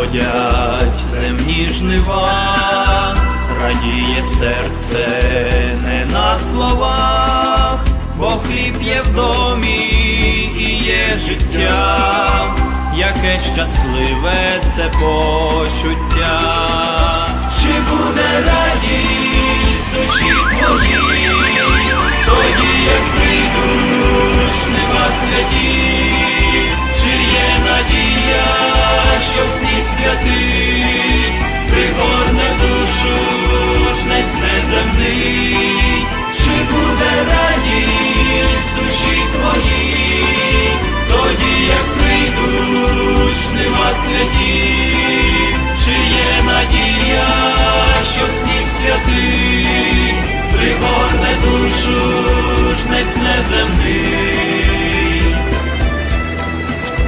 сходять земні жнива, радіє серце не на словах, бо хліб є в домі і є життя, яке щасливе це почуття. святі, чи є надія, що сніп святий, пригорне душу, жнець неземний.